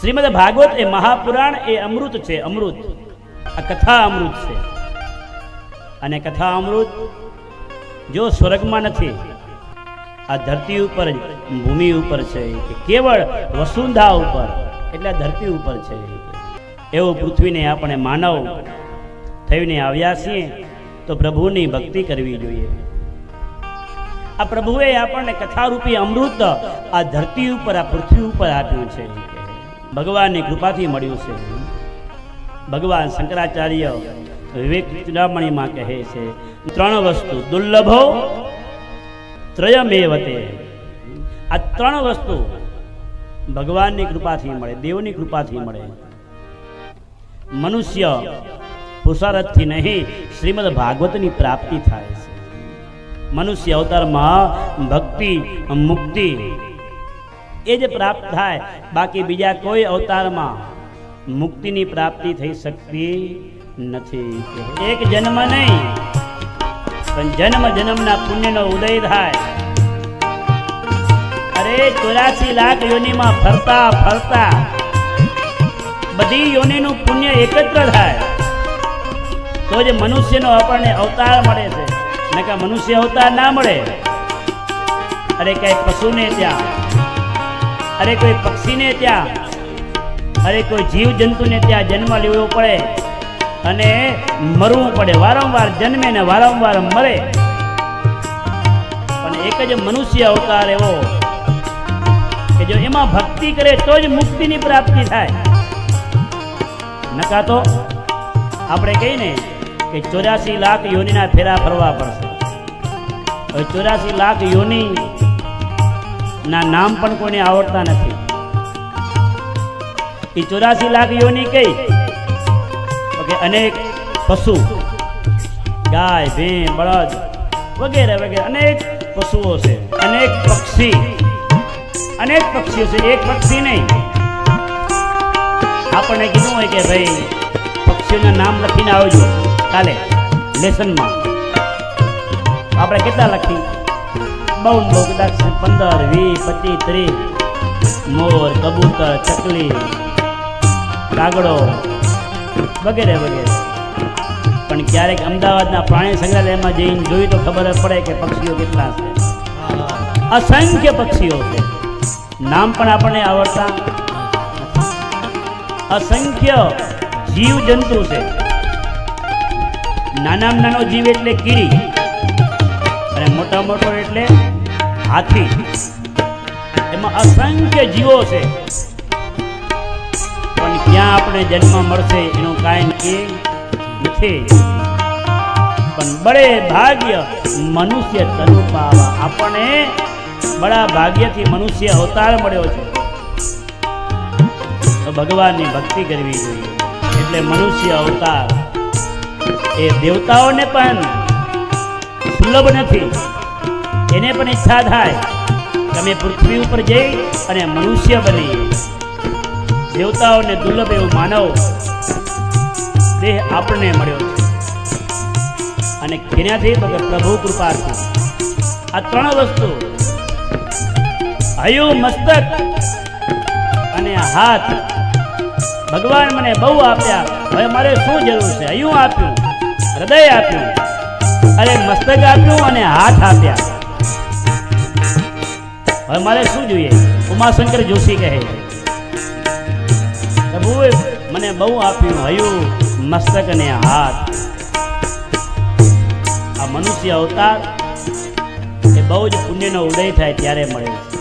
શ્રીમદ ભાગવત એ મહાપુરાણ એ અમૃત છે, અમૃત. આ કથા અમૃત છે. અને કથા અમૃત જો સ્વર્ગમાં નથી, આ ધરતી ઉપર ભૂમિ ઉપર છે. કેવળ વસુંધા ઉપર, એટલે ધરતી ઉપર છે. એવું પૃથ્વીને આપણે માનવ થઈને આવ્યા છીએ, તો પ્રભુની ભક્તિ કરવી જોઈએ. આ પ્રભુએ આપણને કથારૂપી અમૃત આ ધરતી ઉપર, આ પૃથ્વી ઉપર આપ્યું છે. ભગવાનની કૃપાથી મળ્યું છે. ભગવાન શંકરાચાર્ય વિવેક ચુડામણીમાં કહે છે, ત્રણ વસ્તુ દુર્લભો ત્રયમેવતે આ ત્રણ વસ્તુ ભગવાનની કૃપાથી મળે, દેવની કૃપાથી મળે. મનુષ્ય પુષારથથી નહીં, શ્રીમદ ભાગવતની પ્રાપ્તિ થાય છે. મનુષ્ય અવતારમાં ભક્તિ, મુક્તિ એ જ પ્રાપ્ત થાય. બાકી બીજા કોઈ અવતારમાં મુક્તિની પ્રાપ્તિ થઈ શકતી નથી. એક જન્મ નહીં, પણ જન્મ જન્મના પુણ્યનો ઉદય થાય. અરે, ચોરાસી લાખ યોનિમાં ફરતા ફરતા બધી યોનિનું પુણ્ય એકત્ર થાય. તો જ મનુષ્યનો આપણને અવતાર મળે છે. નકા મનુષ્ય અવતાર ના મળે. અરે, કઈ પશુને ત્યાં અરે કોઈ પક્ષીને ત્યાં, અરે કોઈ જીવ જંતુને ત્યાં જન્મ લેવો પડે અને મરવું પડે. વારંવાર જન્મે ને વારંવાર મરે. પણ એક જ મનુષ્ય અવતાર એવો કે જો એમાં ભક્તિ કરે તો જ મુક્તિની પ્રાપ્તિ થાય. નકા તો આપણે કહીએ ને કે ચોર્યાસી લાખ યોનિના ફેરા ફરવા પડશે. ચોર્યાસી લાખ યોની ના નામ પણ કોઈને આવડતા નથી. એ ચોરાસી લાખ યોની કઈ? કે અનેક પશુ. ગાય ભેં બળદ, વગેરે વગેરે. અનેક પશુઓ છે. અનેક પક્ષી. અનેક પક્ષીઓ છે. એક પક્ષી નહીં. આપણને કીધું હોય કે ભાઈ, પક્ષીઓના નામ લખીને આવજો. કાલે, લેસનમાં. આપણે કેટલા લખી? બહુ ને બહુ પંદર, વીસ, પચીસ, ત્રીસ. મોર, કબૂતર, ચકલી, કાગડો, વગેરે વગેરે. પણ ક્યારેક અમદાવાદના પ્રાણી સંગ્રહાલયમાં જઈને જોઈ તો ખબર પડે કે પક્ષીઓ કેટલા છે. અસંખ્ય પક્ષીઓ છે. નામ પણ આપણને આવડતા અસંખ્ય જીવ જંતુ છે. નાનામાં નાનો જીવ એટલે કીડી. અને મોટા એટલે હાથી. એમાં અસંખ્ય જીવો છે. પણ ક્યાં આપણે જન્મ મળશે એનું કાંઈ નથી. પણ બળે ભાગ્ય મનુષ્ય તનુ પાવા. આપણે બડા ભાગ્યથી મનુષ્ય અવતાર મળ્યો છે. તો ભગવાનની ભક્તિ કરવી જોઈએ. એટલે મનુષ્ય અવતાર. એ દેવતાઓને પણ સુલભ નથી. એને પણ ઈચ્છા થાય. તમે પૃથ્વી ઉપર જઈ અને મનુષ્ય બની દેવતાઓને દુર્લભ એવું માનવ દેહ આપણને મળ્યો છે. અને કેનાથી તો કે પ્રભુ કૃપાથી આ ત્રણ વસ્તુ, હયું, મસ્તક અને હાથ, ભગવાન મને બહુ આપ્યા. હવે મારે શું જરૂર છે? હયું આપ્યું, હૃદય આપ્યું, અરે મસ્તક આપ્યું અને હાથ આપ્યા. હવે મારે શું જોઈએ? ઉમાશંકર જોશી કહે છે મને બહુ આપ્યું, હયું, મસ્તક અને હાથ. આ મનુષ્ય અવતાર એ બહુ જ પુણ્યનો ઉદય થાય ત્યારે મળે છે.